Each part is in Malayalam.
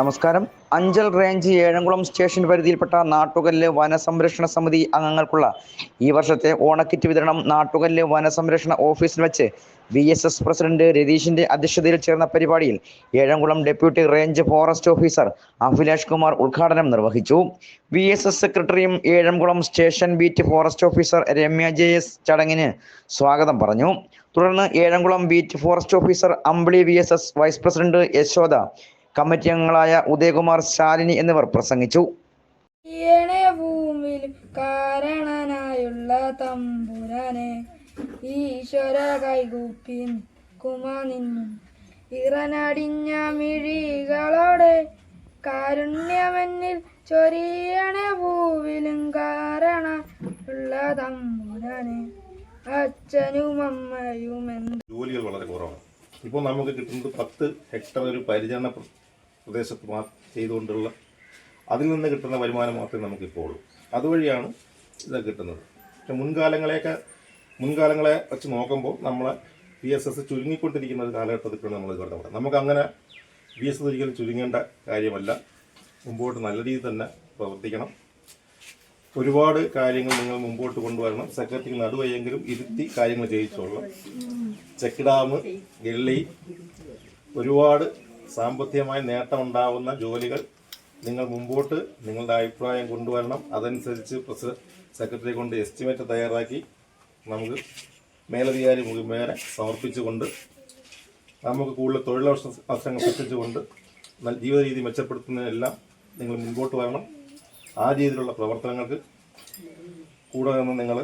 നമസ്കാരം. അഞ്ചൽ റേഞ്ച് ഏഴംകുളം സ്റ്റേഷൻ പരിധിയിൽപ്പെട്ട നാട്ടുകല്ല് വനസംരക്ഷണ സമിതി അംഗങ്ങൾക്കുള്ള ഈ വർഷത്തെ ഓണക്കിറ്റ് വിതരണം നാട്ടുകല്ല് വനസംരക്ഷണ ഓഫീസിൽ വെച്ച് വി എസ് എസ് പ്രസിഡന്റ് രതീഷിന്റെ അധ്യക്ഷതയിൽ ചേർന്ന പരിപാടിയിൽ Ezhamkulam deputy range forest officer Abhilash Kumar ഉദ്ഘാടനം നിർവഹിച്ചു. വി എസ് എസ് സെക്രട്ടറിയും Ezhamkulam station beat forest officer Ramya J S ചടങ്ങിന് സ്വാഗതം പറഞ്ഞു. തുടർന്ന് Ezhamkulam beat forest officer Ambili V S S vice president Yashoda committee അംഗങ്ങളായ ഉദയകുമാർ ശാലിനി എന്നിവർ പ്രസംഗിച്ചു. ഈയണേ ഭൂമിയിൽ കാരണനായുള്ള തമ്പുരാനെ ഈശ്വര കൈകൂപ്പി കുമ നിന്നു ഇറനടിഞ്ഞ മിഴികളോടെ കാരുണ്യമെന്നിൽ ചൊരിയണേ ഭൂവിലും ഉള്ള തമ്പുരാനെ അച്ഛനും അമ്മയും എന്ത് ജോലികൾ വളരെ കുറവാണ്. ഇപ്പോൾ നമുക്ക് കിട്ടുന്നത് പത്ത് ഹെക്ടർ ഒരു പരിചരണ പ്രദേശത്ത് മാ ചെയ്തുകൊണ്ടുള്ള അതിൽ നിന്ന് കിട്ടുന്ന വരുമാനം മാത്രമേ നമുക്കിപ്പോൾ ഉള്ളൂ. അതുവഴിയാണ് ഇത് കിട്ടുന്നത്. പക്ഷെ മുൻകാലങ്ങളെയൊക്കെ മുൻകാലങ്ങളെ വെച്ച് നോക്കുമ്പോൾ നമ്മളെ പി എസ് എസ് ചുരുങ്ങിക്കൊണ്ടിരിക്കുന്ന ഒരു കാലഘട്ടത്തിൽ നമ്മൾ കടന്നു പോകണം നമുക്ക് അങ്ങനെ പി എസ് എസ് ഒരിക്കലും ചുരുങ്ങേണ്ട കാര്യമല്ല. മുമ്പോട്ട് നല്ല രീതിയിൽ തന്നെ പ്രവർത്തിക്കണം. ഒരുപാട് കാര്യങ്ങൾ നിങ്ങൾ മുമ്പോട്ട് കൊണ്ടുവരണം. സെക്രട്ടറിക്ക് നടുവയെങ്കിലും ഇരുത്തി കാര്യങ്ങൾ ചെയ്യിച്ചോളണം. ചെക്ക് ഡാം ഗള്ളി ഒരുപാട് സാമ്പത്തികമായി നേട്ടമുണ്ടാവുന്ന ജോലികൾ നിങ്ങൾ മുമ്പോട്ട് നിങ്ങളുടെ അഭിപ്രായം കൊണ്ടുവരണം. അതനുസരിച്ച് പ്രസിഡന്റ് സെക്രട്ടറി കൊണ്ട് എസ്റ്റിമേറ്റ് തയ്യാറാക്കി നമുക്ക് മേലധികാരി മുഖേന സമർപ്പിച്ചുകൊണ്ട് നമുക്ക് കൂടുതൽ തൊഴിലവസര അവസരങ്ങൾ സൃഷ്ടിച്ചുകൊണ്ട് ജീവിത രീതി മെച്ചപ്പെടുത്തുന്നതിനെല്ലാം നിങ്ങൾ മുൻപോട്ട് വരണം. ആ രീതിയിലുള്ള പ്രവർത്തനങ്ങൾക്ക് കൂടെ നിന്ന് നിങ്ങൾ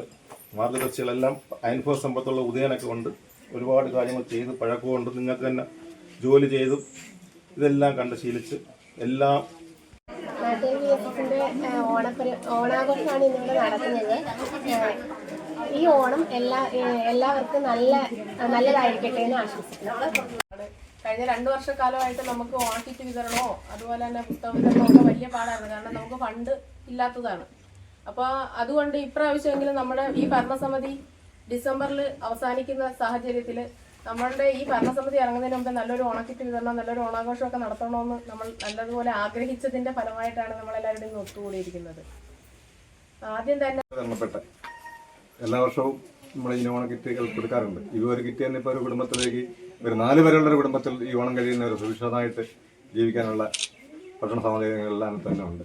മാർഗദർശികളെല്ലാം അനുഭവ സമ്പത്തുള്ള ഉദയനൊക്കെ കൊണ്ട് ഒരുപാട് കാര്യങ്ങൾ ചെയ്ത് പഴക്കമുണ്ട് നിങ്ങൾക്ക് തന്നെ ജോലി ചെയ്തും ഇതെല്ലാം കണ്ട് ശീലിച്ച് എല്ലാം ഈ ഓണം എല്ലാ എല്ലാവർക്കും നല്ല നല്ലതായിരിക്കട്ടെ എന്ന് ആശംസിക്കുന്നു. കഴിഞ്ഞ രണ്ടു വർഷക്കാലമായിട്ട് നമുക്ക് ഓണക്കിറ്റ് വിതരണമോ അതുപോലെ തന്നെ പുസ്തക വിതരണമോ ഒക്കെ വലിയ പാടായിരുന്നു. കാരണം നമുക്ക് ഫണ്ട് ഇല്ലാത്തതാണ്. അപ്പോൾ അതുകൊണ്ട് ഇപ്രാവശ്യമെങ്കിലും നമ്മുടെ ഈ ഭരണസമിതി ഡിസംബറിൽ അവസാനിക്കുന്ന സാഹചര്യത്തിൽ നമ്മളുടെ ഈ ഭരണസമിതി ഇറങ്ങുന്നതിന് മുമ്പ് നല്ലൊരു ഓണക്കിറ്റ് വിതരണം നല്ലൊരു ഓണാഘോഷമൊക്കെ നടത്തണമെന്ന് നമ്മൾ നല്ലതുപോലെ ആഗ്രഹിച്ചതിന്റെ ഫലമായിട്ടാണ് നമ്മളെല്ലാവരുടെയും ഒത്തുകൂടിയിരിക്കുന്നത്. ആദ്യം തന്നെ എല്ലാ വർഷവും നമ്മൾ ഈ ഓണം കിറ്റുകൾ കൊടുക്കാറുണ്ട് ഈ ഒരു കിറ്റ് തന്നെ ഇപ്പോൾ ഒരു കുടുംബത്തിലേക്ക് ഒരു നാല് പേരുള്ള ഒരു കുടുംബത്തിൽ ഈ ഓണം കഴിയുന്ന ഒരു സുരക്ഷിതമായിട്ട് ജീവിക്കാനുള്ള ഭക്ഷണ സാമഗ്രികളെല്ലാം തന്നെ ഉണ്ട്.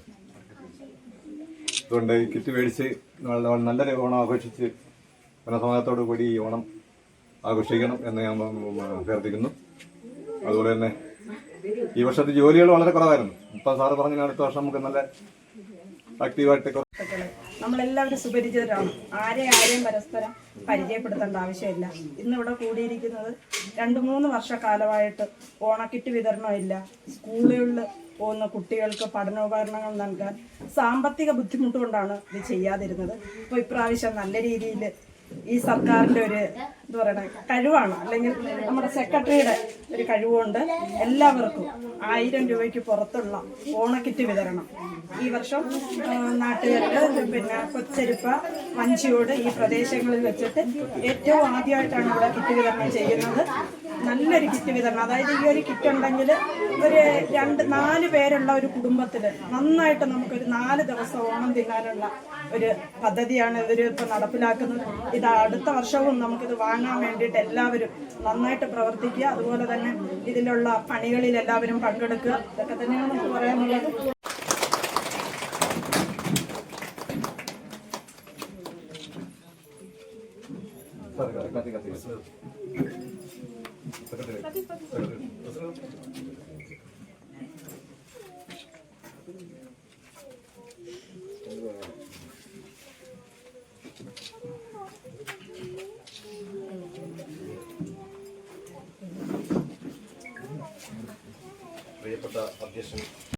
അതുകൊണ്ട് ഈ കിറ്റ് മേടിച്ച് നല്ല- നല്ലൊരു ഓണം ആഘോഷിച്ച് ജനസമാജത്തോടു കൂടി ഈ ഓണം ആഘോഷിക്കണം എന്ന് ഞാൻ അഭ്യർത്ഥിക്കുന്നു. അതുപോലെ തന്നെ ഈ വർഷത്തെ ജോലികൾ വളരെ കുറവായിരുന്നു. ഇപ്പം സാറ് പറഞ്ഞ അടുത്ത വർഷം നമുക്ക് നല്ല ആക്റ്റീവായിട്ട് കുറേ നമ്മളെല്ലാവരും സുപരിചിതരാണ്. ആരെ ആരെയും പരസ്പരം പരിചയപ്പെടുത്തേണ്ട ആവശ്യമില്ല. ഇന്നിവിടെ കൂടിയിരിക്കുന്നത് രണ്ട് മൂന്ന് വർഷക്കാലമായിട്ട് ഓണക്കിറ്റ് വിതരണമില്ല. സ്കൂളുകളിൽ പോകുന്ന കുട്ടികൾക്ക് പഠനോപകരണങ്ങൾ നൽകാൻ സാമ്പത്തിക ബുദ്ധിമുട്ടുകൊണ്ടാണ് ഇത് ചെയ്യാതിരുന്നത്. അപ്പോൾ ഇപ്രാവശ്യം നല്ല രീതിയിൽ ഈ സർക്കാരിന്റെ ഒരു എന്താ പറയണ കഴിവാണ്. അല്ലെങ്കിൽ നമ്മുടെ സെക്രട്ടറിയുടെ ഒരു കഴിവുകൊണ്ട് എല്ലാവർക്കും ആയിരം രൂപയ്ക്ക് പുറത്തുള്ള ഓണക്കിറ്റ് വിതരണം. ഈ വർഷം നാട്ടുകാർക്ക് പിന്നെ കൊച്ചരിപ്പ വഞ്ചിയോട് ഈ പ്രദേശങ്ങളിൽ വെച്ചിട്ട് ഏറ്റവും ആദ്യമായിട്ടാണ് ഇവിടെ കിറ്റ് വിതരണം ചെയ്യുന്നത്. നല്ലൊരു കിറ്റ് വിതരണം. അതായത് ഈ ഒരു കിറ്റ് ഉണ്ടെങ്കിൽ ഒരു രണ്ട് നാല് പേരുള്ള ഒരു കുടുംബത്തിൽ നന്നായിട്ട് നമുക്കൊരു നാല് ദിവസം ഓണം തിന്നാനുള്ള ഒരു പദ്ധതിയാണ് ഇവർ ഇപ്പോൾ നടപ്പിലാക്കുന്നത്. ഇത് അടുത്ത വർഷവും നമുക്കിത് വാങ്ങാൻ വേണ്ടിയിട്ട് എല്ലാവരും നന്നായിട്ട് പ്രവർത്തിക്കുക. അതുപോലെ തന്നെ ഇതിലുള്ള പണികളിൽ എല്ലാവരും പങ്കെടുക്കുക. ഇതൊക്കെ തന്നെയാണ് നമുക്ക് പറയാനുള്ളത്. പ്രിയപ്പെട്ട addition.